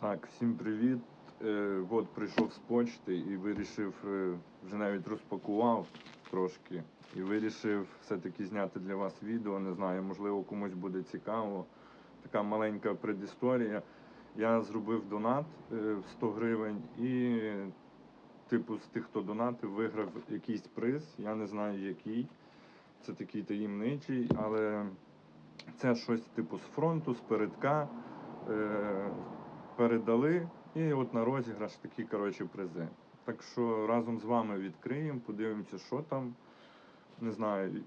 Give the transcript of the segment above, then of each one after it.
Так, всім привіт. Е, от прийшов з почти і вирішив, е, вже навіть розпакував трошки. І вирішив все-таки зняти для вас відео. Не знаю, можливо, комусь буде цікаво. Така маленька предісторія. Я зробив донат е, 100 гривень і, типу, з тих, хто донатив, виграв якийсь приз. Я не знаю який. Це такий таємничий, але це щось типу з фронту, з передка. Е, передали, і от на розіграш такі коротше призи. Так що разом з вами відкриємо, подивимося, що там. Не знаю.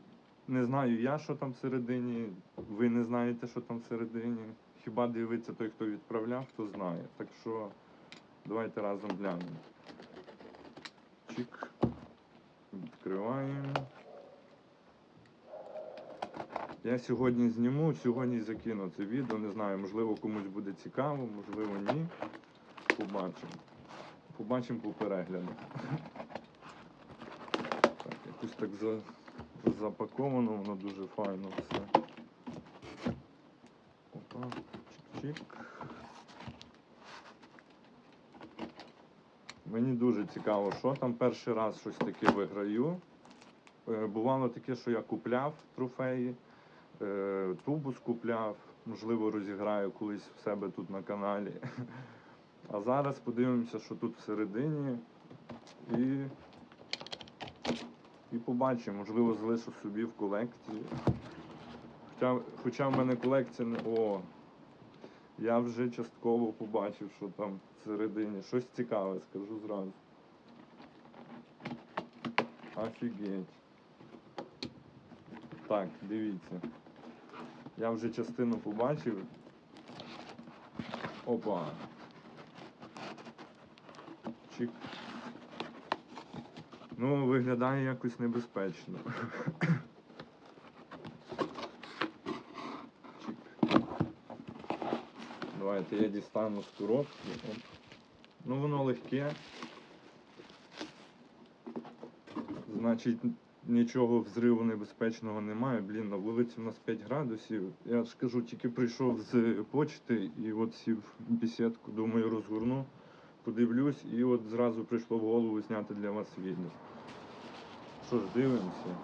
Не знаю я, що там всередині. Ви не знаєте, що там всередині. Хіба дивиться той, хто відправляв, хто знає. Так що давайте разом глянемо. Чик. Відкриваємо. Я сьогодні зніму, сьогодні закину це відео. Не знаю, можливо комусь буде цікаво, можливо ні. Побачимо. Побачимо по перегляду. Так, якось так за, запаковано, воно дуже файно все. Опа, чик-чик. Мені дуже цікаво, що там перший раз щось таке виграю. Е, Бувало таке, що я купляв трофеї, е, тубус купляв, можливо, розіграю колись в себе тут на каналі. А зараз подивимося, що тут всередині. І, і побачимо, можливо, залишу собі в колекції. Хоча, хоча в мене колекція не. О! Я вже частково побачив, що там всередині. Щось цікаве, скажу зразу. Офігеть. Так, дивіться. Я вже частину побачив. Опа. Чик. Ну, виглядає якось небезпечно. Чик. Давайте я дістану з коробки. Ну воно легке. Значить, нічого взриву небезпечного немає. Блін, на вулиці у нас 5 градусів. Я ж кажу, тільки прийшов з почти і от сів бесідку, думаю, розгорну, подивлюсь, і от зразу прийшло в голову зняти для вас відео. Що ж, дивимося.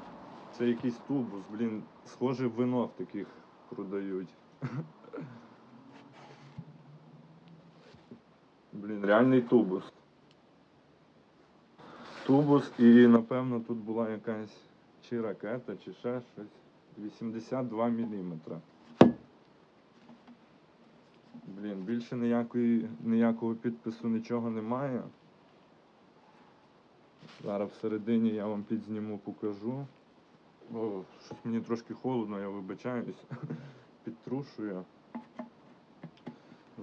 Це якийсь тубус, блін, схоже вино в таких продають. Блін, реальний тубус. Тубус і напевно тут була якась чи ракета, чи ще щось. 82 мм. Блін, більше ніякої, ніякого підпису нічого немає. Зараз всередині я вам підзніму, покажу. О, щось мені трошки холодно, я вибачаюсь. Підтрушую.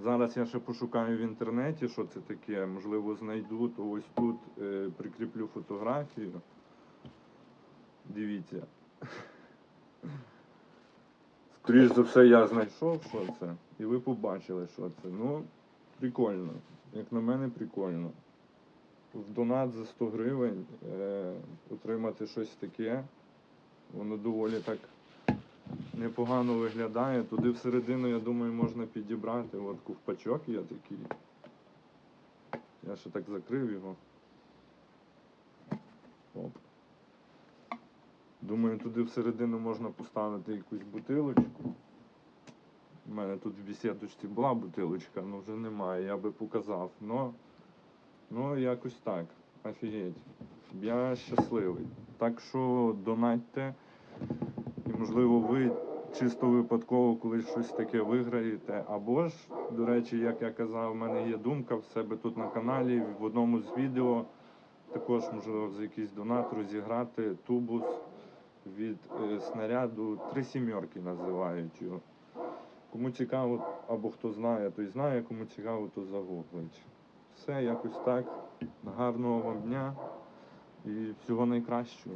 Зараз я ще пошукаю в інтернеті, що це таке. Можливо, знайду, то ось тут е, прикріплю фотографію. Дивіться. Скоріш за все, я знайшов, що це, і ви побачили, що це. Ну, прикольно. Як на мене, прикольно. В донат за 100 гривень е, отримати щось таке. Воно доволі так непогано виглядає. Туди всередину, я думаю, можна підібрати. От ковпачок є такий. Я ще так закрив його. Оп. Думаю, туди всередину можна поставити якусь бутилочку. У мене тут в бесідочці була бутилочка, але вже немає, я би показав. Но, ну, якось так. Офігеть. Я щасливий. Так що донатьте. І можливо ви чисто випадково колись щось таке виграєте. Або ж, до речі, як я казав, в мене є думка в себе тут на каналі, в одному з відео також можливо за якийсь донат розіграти тубус від е, снаряду три сімерки називають його. Кому цікаво, або хто знає, той знає, кому цікаво, то загуглить. Все якось так. Гарного вам дня і всього найкращого.